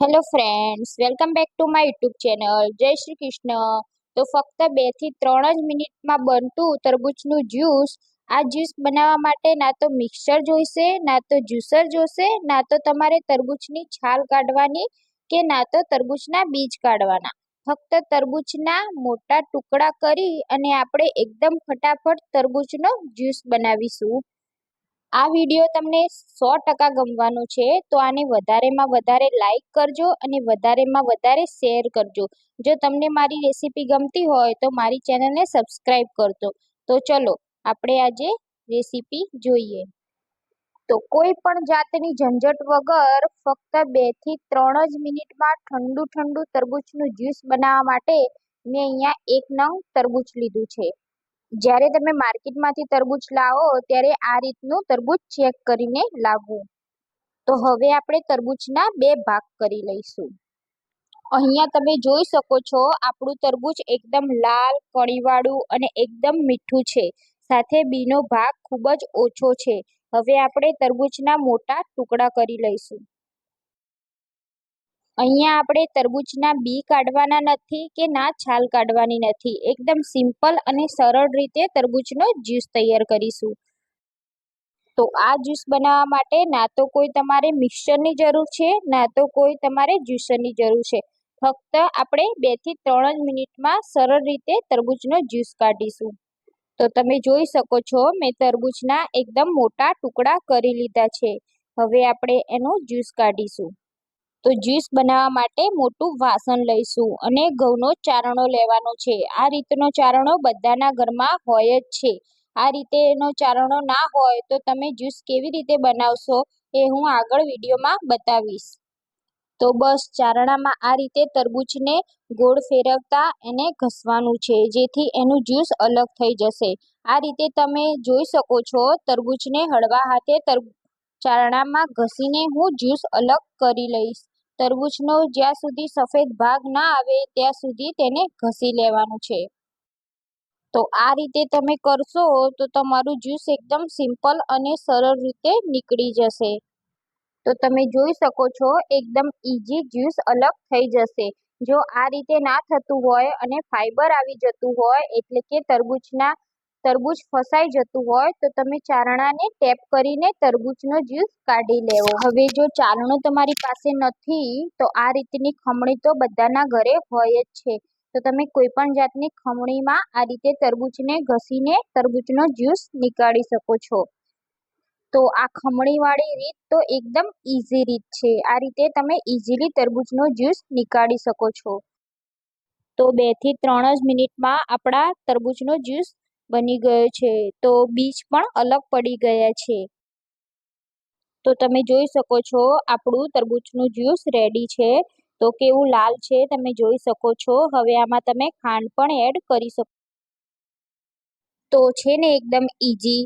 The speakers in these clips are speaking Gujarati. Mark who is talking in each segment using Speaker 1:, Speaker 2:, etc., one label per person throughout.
Speaker 1: Hello friends welcome back to my YouTube channel જય શ્રી કૃષ્ણ તો ફક્ત બેથી ત્રણ જ મિનિટમાં બનતું તરબૂચનું જ્યુસ. આ જ્યુસ બનાવવા માટે ના તો મિક્સર જોઈશે, ના તો જ્યુસર જોશે, ના તો તમારે તરબૂચની છાલ કાઢવાની કે ના તો તરબૂચના બીજ કાઢવાના. ફક્ત તરબૂચના મોટા ટુકડા કરી અને આપણે એકદમ ફટાફટ તરબૂચનો જ્યુસ બનાવીશું. આ વીડિયો તમને સો ટકા ગમવાનો છે, તો આને વધારેમાં વધારે લાઈક કરજો અને વધારેમાં વધારે શેર કરજો. જો તમને મારી રેસીપી ગમતી હોય તો મારી ચેનલને સબસ્ક્રાઈબ કરજો. તો ચલો, આપણે આજે રેસીપી જોઈએ. તો કોઈ પણ જાતની ઝંઝટ વગર ફક્ત બેથી ત્રણ જ મિનિટમાં ઠંડુ ઠંડુ તરબૂચનું જ્યુસ બનાવવા માટે મેં અહીંયા એક નંગ તરબૂચ લીધું છે. જ્યારે તમે માર્કેટમાંથી તરબૂચ લાવો ત્યારે આ રીતનું તરબૂચ ચેક કરીને લાવવું. તો હવે આપણે તરબૂચના બે ભાગ કરી લઈશું. અહીંયા તમે જોઈ શકો છો આપણું તરબૂચ એકદમ લાલ, કળીવાળું અને એકદમ મીઠું છે. સાથે બીનો ભાગ ખૂબ જ ઓછો છે. હવે આપણે તરબૂચના મોટા ટુકડા કરી લઈશું. અહીંયા આપણે તરબૂચના બી કાઢવાના નથી કે ના છાલ કાઢવાની નથી. એકદમ સિમ્પલ અને સરળ રીતે તરબૂચનો જ્યુસ તૈયાર કરીશું. તો આ જ્યુસ બનાવવા માટે ના તો કોઈ તમારે મિક્સરની જરૂર છે, ના તો કોઈ તમારે જ્યુસરની જરૂર છે. ફક્ત આપણે બેથી ત્રણ જ મિનિટમાં સરળ રીતે તરબૂચનો જ્યુસ કાઢીશું. તો તમે જોઈ શકો છો, મેં તરબૂચના એકદમ મોટા ટુકડા કરી લીધા છે. હવે આપણે એનો જ્યુસ કાઢીશું. તો જ્યુસ બનાવવા માટે મોટું વાસણ લઈશું અને ઘઉંનો ચારણો લેવાનો છે. આ રીતનો ચારણો બધાના ઘરમાં હોય જ છે. આ રીતે એનો ચારણો ના હોય તો તમે જ્યુસ કેવી રીતે બનાવશો એ હું આગળ વિડીયોમાં બતાવીશ. તો બસ ચારણામાં આ રીતે તરબૂચને ગોળ ફેરવતા એને ઘસવાનું છે, જેથી એનું જ્યુસ અલગ થઈ જશે. આ રીતે તમે જોઈ શકો છો તરબૂચને હળવા હાથે તર ચારણામાં ઘસીને હું જ્યુસ અલગ કરી લઈશ. તરબૂચનો જ્યાં સુધી સફેદ ભાગ ના આવે ત્યાં સુધી તેને ઘસી લેવાનું છે. તો આ રીતે તમે કરશો તો તમારું જ્યુસ એકદમ સિમ્પલ અને સરળ રીતે નીકળી જશે. તો તમે જોઈ શકો છો એકદમ ઇઝી જ્યુસ અલગ થઈ જશે. જો આ રીતે ના થતું હોય અને ફાઈબર આવી જતું હોય એટલે કે તરબૂચના તરબૂચ ફસાઈ જતું હોય તો તમે ચારણાને ટેપ કરીને તરબૂચનો જ્યુસ કાઢી લેવો. હવે જો ચારણો તમારી પાસે નથી, તો આ રીતની ખમણી તો બધાના ઘરે હોય જ છે. તો તમે કોઈ પણ જાતની ખમણીમાં આ રીતે તરબૂચને ઘસીને તરબૂચનો જ્યુસ નીકાળી શકો છો. તો આ ખમણીવાળી રીત તો એકદમ ઇઝી રીત છે. આ રીતે તમે ઇઝીલી તરબૂચનો જ્યુસ નીકાળી શકો છો. તો બેથી ત્રણ જ મિનિટમાં આપણા તરબૂચનો જ્યુસ બની ગયો છે. તો બીજ પણ અલગ પડી ગયા છે. તો તમે જોઈ શકો છો, આપણું તરબૂચનું જ્યુસ રેડી છે. તો કેવું લાલ છે તમે જોઈ શકો છો. હવે આમાં તમે ખાંડ પણ એડ કરી શકો. તો છે ને એકદમ ઇઝી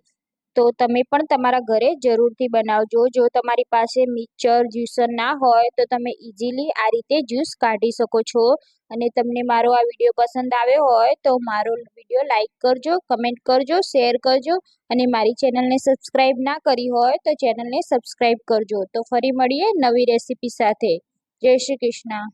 Speaker 1: તો તમે પણ તમારા ઘરે જરૂરથી બનાવજો. જો તમારી પાસે મિક્સર, જ્યુસર ના હોય, તો તમે ઇઝીલી આ રીતે જ્યુસ કાઢી શકો છો. અને તમને મારો આ વીડિયો પસંદ આવ્યો હોય, તો મારો વીડિયો લાઇક કરજો, કમેન્ટ કરજો, શેર કરજો. અને મારી ચેનલને સબસ્ક્રાઈબ ના કરી હોય, તો ચેનલને સબસ્ક્રાઈબ કરજો. તો ફરી મળીએ નવી રેસીપી સાથે. જય શ્રી કૃષ્ણ.